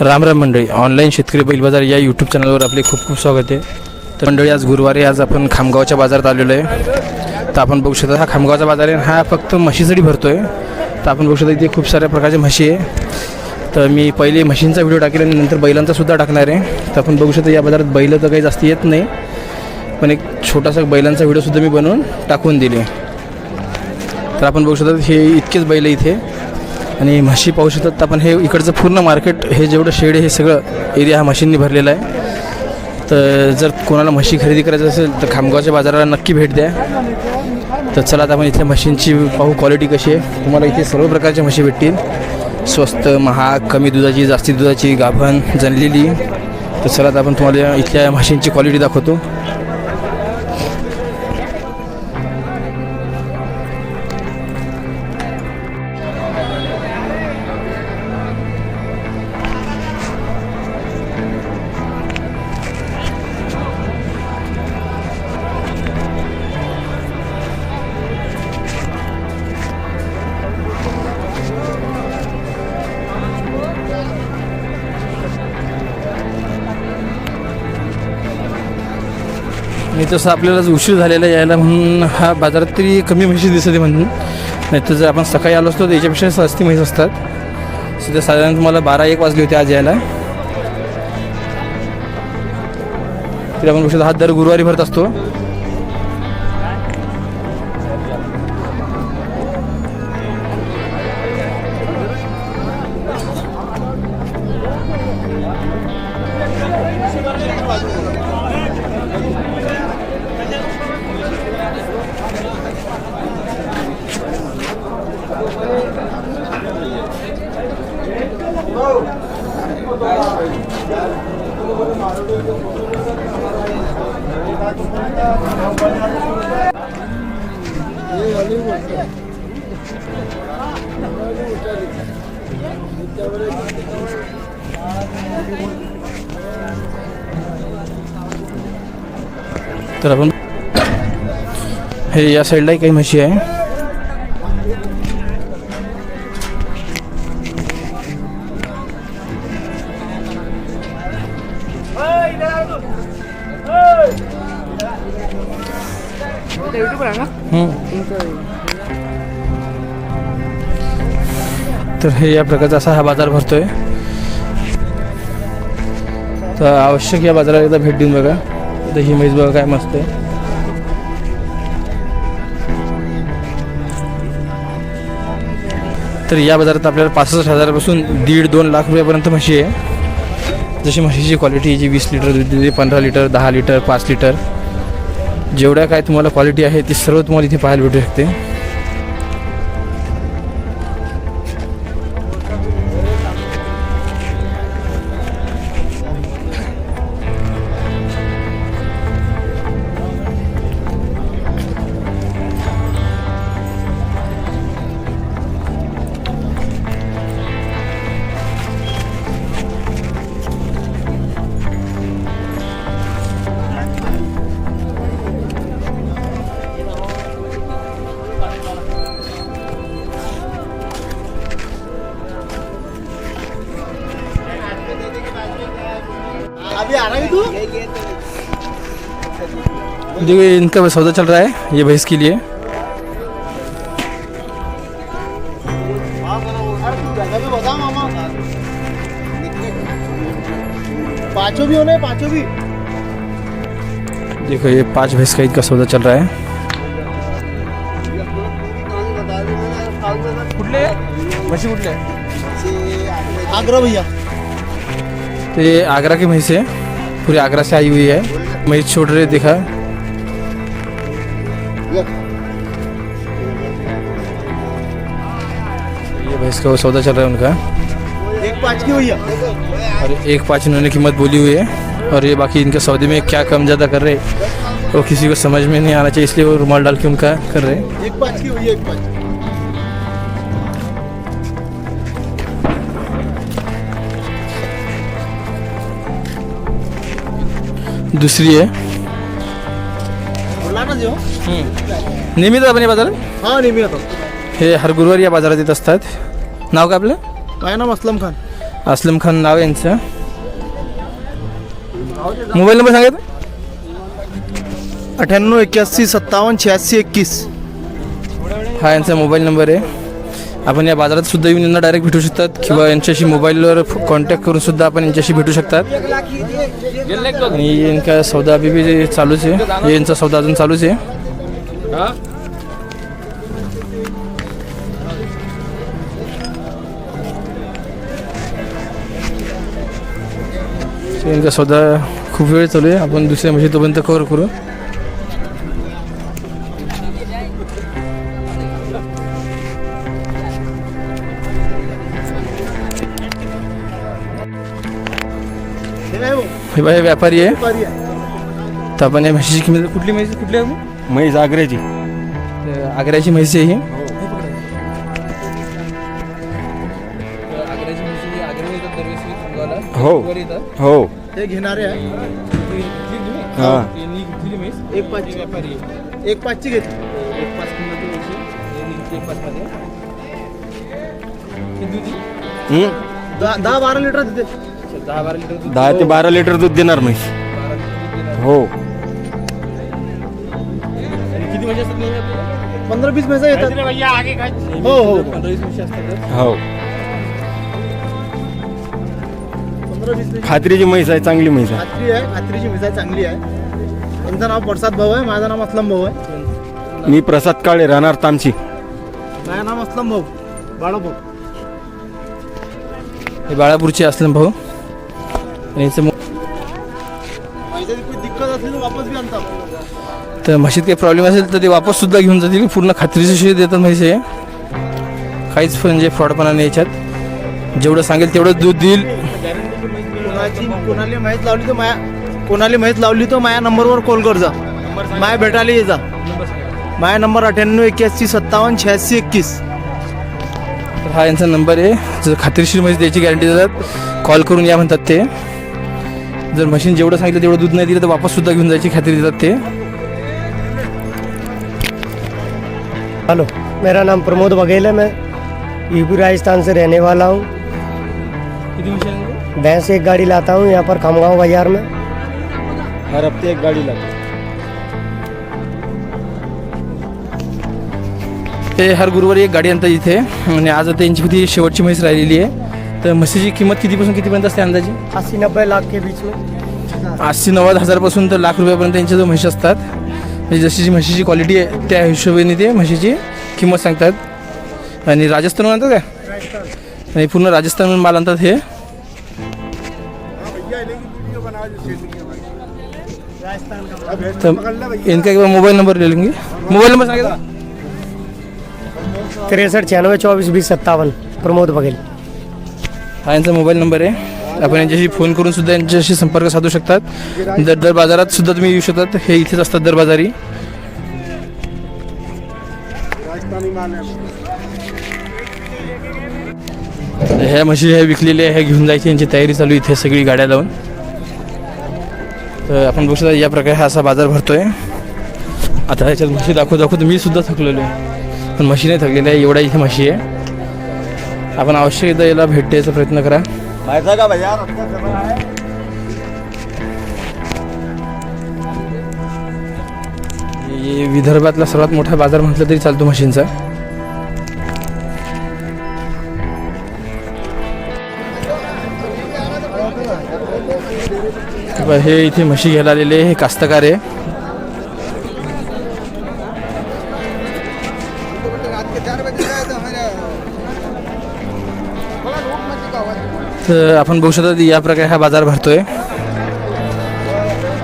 राम राम मंडळी ऑनलाईन शेतकरी बैल बाजार या यूट्यूब चॅनलवर आपले खूप खूप स्वागत आहे. तर मंडळी आज गुरुवारी आज आपण खामगावच्या बाजारात आलेलो आहे. तर आपण बघू शकता हा खामगावचा बाजार आहे हा फक्त म्हशीसाठी भरतो आहे तर आपण बघू शकता इथे खूप साऱ्या प्रकारच्या म्हशी आहे. तर मी पहिले म्हशींचा व्हिडिओ टाकेल आणि नंतर बैलांचा सुद्धा टाकणार आहे. तर आपण बघू शकता या बाजारात बैलं तर काही जास्त येत नाही पण एक छोटासा बैलांचा व्हिडिओसुद्धा मी बनवून टाकून दिले. तर आपण बघू शकता हे इतकेच बैल आहे इथे. आणि म्हशी पाहू शकतात. तर आपण हे इकडचं पूर्ण मार्केट हे जेवढं शेड आहे हे सगळं एरिया हा म्हशींनी भरलेला आहे. तर जर कोणाला म्हशी खरेदी करायचं असेल तर खामगावच्या बाजाराला नक्की भेट द्या. तर चला आता आपण इथल्या म्हशींची पाहू क्वालिटी कशी आहे. तुम्हाला इथे सर्व प्रकारच्या म्हशी भेटतील. स्वस्त महाग कमी दुधाची जास्ती दुधाची गाभण जनलेली तर चला आता आपण तुम्हाला इथल्या म्हशींची क्वालिटी दाखवतो. आणि तसं आपल्याला उशीर झालेला यायला म्हणून हा बाजारात तरी कमी म्हशी दिसत आहे म्हणून. नाही तर जर आपण सकाळी आलो असतो तर याच्यापेक्षा सस्ती म्हैस असतात. सध्या साधारण तुम्हाला बारा एक वाजली होती आज यायला. तरी आपण उशीर हा दर गुरुवारी भरत असतो. तर आपण हे या साईडलाही काही म्हशी आहे. तर हे या प्रकारचा असा हा बाजार भरतोय. तर आवश्यक या बाजाराला एकदा भेट देऊन बघा. तर ही म्हैस बघा काय मस्त आहे. तर या बाजारात आपल्याला पासष्ट हजारापासून दीड दोन लाख रुपयापर्यंत म्हशी आहे. जशी म्हशीची क्वालिटी जी वीस लिटर दूध देते पंधरा लिटर दहा लिटर पाच लिटर जेवढ्या काय तुम्हाला क्वालिटी आहे ती सर्व तुम्हाला इथे पाहायला भेटू शकते. देखो ये इनका सौदा चल रहा है ये भैंस के लिए। भी पाँचों भी होने पाँचों भी। देखो ये पाँच भैंस का ईद का सौदा चल रहा है। कुठले म्हशी कुठले आग्रह भैया। तो ये आगरा की भैंस है पूरी आगरा से आई हुई है। भैंस छोड़ रहे देखा। ये भैंस का सौदा चल रहा है उनका। एक पाँच की भैया और एक पाँच इन्होंने कीमत बोली हुई है। और ये बाकी इनके सौदे में क्या कम ज़्यादा कर रहे हैं वो किसी को समझ में नहीं आना चाहिए इसलिए वो रुमाल डाल के उनका कर रहे हैं। एक पाँच की भैया एक पाँच। दुसरी आहे बोला ना जो नेहमी आपण या बाजारात? हा नेहमी येतो हे हर गुरुवारी या बाजारात येत असतात. नाव काय आपलं? काय नाम? असलम खान. असलम खान नाव यांचं. मोबाईल नंबर सांगा अठ्ठ्याण्णव एक्क्याऐंशी सत्तावन्न शहाऐंशी एकवीस. हा यांचा मोबाईल नंबर आहे. आपण या बाजारात सुद्धा येऊन यांना डायरेक्ट भेटू शकतात किंवा यांच्याशी मोबाईलवर कॉन्टॅक्ट करून सुद्धा आपण यांच्याशी भेटू शकतात. आणि यांचा सौदा बी जे चालूच आहे. हे यांचा सौदा अजून चालूच आहे. So, यांचा सौदा खूप वेळ चालू आहे आपण दुसऱ्या म्हशी तोपर्यंत कव्हर करू हे? हे हे व्यापारी आहे. तर आपण या म्हशीची किंमत कुठली म्हैस कुठली आहे? म्हैस आग्र्याची तर आग्र्याची म्हैस आहे ही. हो. हो. हे घेणारे आहे. हा. एक पाचची. एक पाचची. घेतली. हं? दहा दहा बारा लिटर देते. दहा बारा लिटर दूध. दहा ते बारा लिटर दूध देणार म्हैस. हो? पंधरा वीस म्हैसा येतात हो हो। पंधरा वीस म्हशी असतात हो। पंधरा वीस म्हशी. खात्रीची म्हैस आहे चांगली म्हैस आहे. खात्री आहे खात्रीची म्हैस आहे चांगली आहे. त्यांचं नाव प्रसाद भाऊ आहे माझं नाव असलम भाऊ आहे. मी प्रसाद काळे राहणार तामची माझं नाव असलम भाऊ बाळा भाऊ हे बाळापूरचे असलम भाऊ. आणि याचं मो- तर म्हशीत काही प्रॉब्लेम असेल तर ते वापस सुद्धा घेऊन जातील. पूर्ण खात्रीची शिवाय देतात म्हैसे काहीच म्हणजे फ्रॉडपणा नाही याच्यात. जेवढं सांगेल तेवढं दूध देईल. कोणाला माहीत लावली तर माया कोणाला माहीत लावली तर माझ्या नंबरवर कॉल कर जा. माया भेटायला ये जा. माझा नंबर अठ्ठ्याण्णव एक्क्याऐंशी सत्तावन्न शहाऐंशी एकवीस तर हा यांचा नंबर आहे. जर खात्रीशीर म्हैस द्यायची गॅरंटी देतात कॉल करून या म्हणतात ते. जर मशीन जेवढं सांगितलं तेवढं दूध नाही दिलं तर वापस सुद्धा घेऊन जायची खात्री देतात ते. हेलो मेरा नाम प्रमोद बघेल है मैं. यूपी राजस्थान से रहने वाला हूँ. किती भैंस एक गाड़ी लाता हूँ यहाँ पर खमगांव बाजार में. हर हप्ते एक गाडी लागते ते हर गुरुवारी एक गाडी आणतात इथे. आणि आज आता यांची किती शेवटची म्हैस राहिलेली आहे. तर म्हशीची किंमत कितीपासून कितीपर्यंत असते अंदाजे? अस्सी नब्बे लाख के बीच में. आठशे नव्वद हजारपासून तर लाख रुपयापर्यंत यांच्या जो म्हशी असतात म्हणजे जशी जी म्हशीची क्वालिटी आहे त्या हिशोबाने ते म्हशीची किंमत सांगतात. आणि राजस्थानहून आणतात का आणि पूर्ण राजस्थानहून माल आणतात हे. तर इनका एक बार मोबाईल नंबर ले लेंगे मोबाईल नंबर सांगा तिरसठ छियानवे चौबीस बीस सत्तावन प्रमोद बघेल. हा यांचा मोबाईल नंबर आहे. आपण यांच्याशी फोन करून सुद्धा यांच्याशी संपर्क साधू शकतात. दर दर बाजारात सुद्धा तुम्ही येऊ शकतात. हे इथेच असतात दर बाजारी. ह्या म्हशी ह्या विकलेल्या ह्या घेऊन जायची यांची तयारी चालू आहे. इथे सगळी गाड्या लावून. तर आपण बघू शकता या प्रकारे हा असा बाजार भरतोय. आता ह्याच्यात म्हशी दाखवू दाखवू. मी सुद्धा थकलेलो आहे. पण म्हशी नाही थकलेल्या आहे एवढ्या इथे म्हशी आहे. आपण अवश्य एकदा याला भेट द्यायचा प्रयत्न करा. माहिती का भैया? हे विदर्भातला सर्वात मोठा बाजार म्हटलं तरी चालतो म्हशींचा. बरं, हे इथे म्हशी घ्यायला आलेले हे कास्तकार आहे. तर आपण बघू शकता या प्रकारे हा बाजार भरतोय.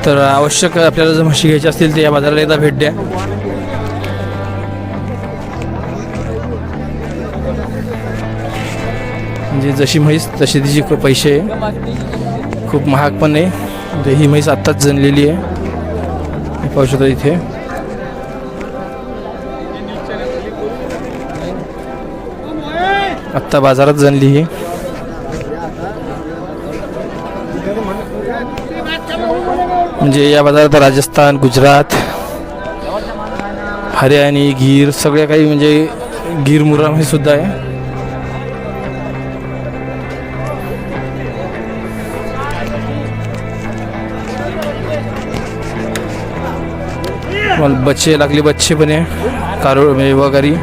तर आवश्यक आपल्याला जर म्हशी घ्यायची असतील तर या बाजाराला एकदा भेट द्या. म्हणजे जशी म्हैस तशी तिची पैसे आहे. खूप महाग पण आहे. ही म्हैस आत्ताच जणलेली आहे. पाहू शकता इथे. आत्ता बाजारात जणली ही. म्हणजे या बाजारात राजस्थान गुजरात हरियाणी गीर सगळ्या काही म्हणजे गीर मुराम हे सुद्धा आहे. बच्चे लागले बच्चे पण आहे कारोळ वगैरे.